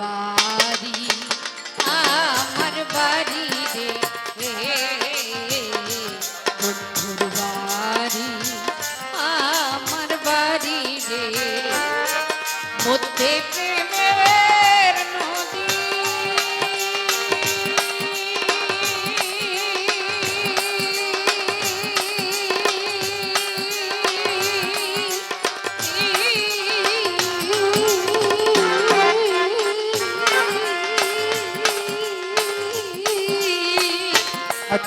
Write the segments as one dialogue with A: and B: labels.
A: বাড়ি আমার বাড়ি রে।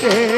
B: के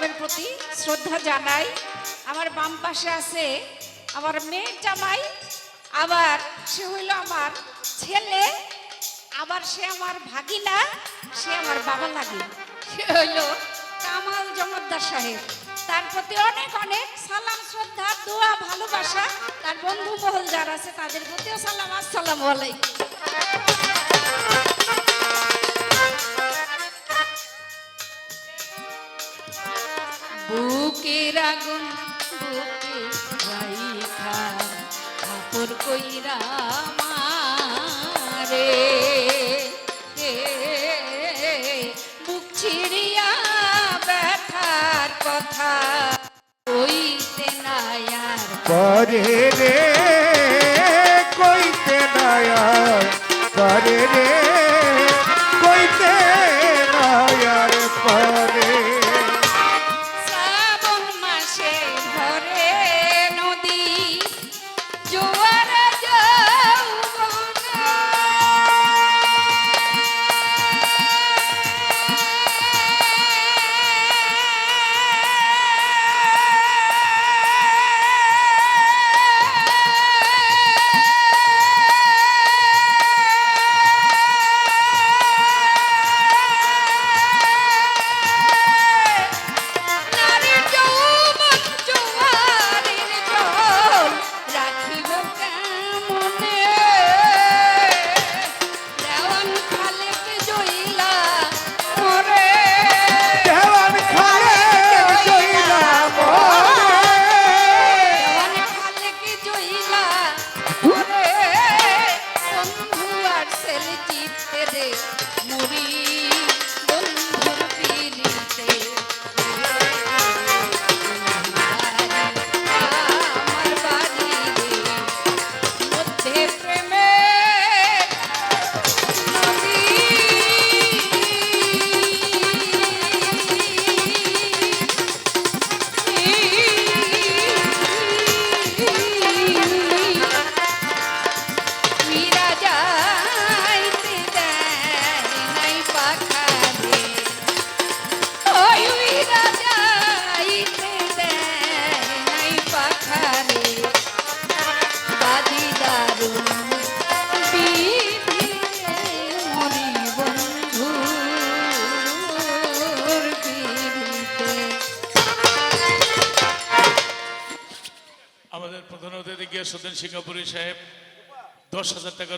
B: সাহেবের প্রতি শ্রদ্ধা জানাই। আমার বাম পাশে আছে আমার মেয়ের জামাই, আবার সে হইল আমার ছেলে, আবার সে আমার ভাগিনা, সে আমার বাবা লাগে। সে হইল কামাল জমদ্দার সাহেব। তার প্রতি অনেক অনেক সালাম, শ্রদ্ধা, দোয়া, ভালোবাসা। তার বন্ধু মহল যারা আছে, তাদের প্রতিও সালাম। আসসালামু আলাইকুম। বুকের আগুন বুকে রাইখা, কাপড় কইরা মারে। বুক ছিড়িয়া ব্যথার কথা কইতে নাই আর।
A: করে রে, কইতে নায়ার করে রে
C: গিয়াসুদ্দিন সিঙ্গাপুরি সাহেব দশ হাজার টাকা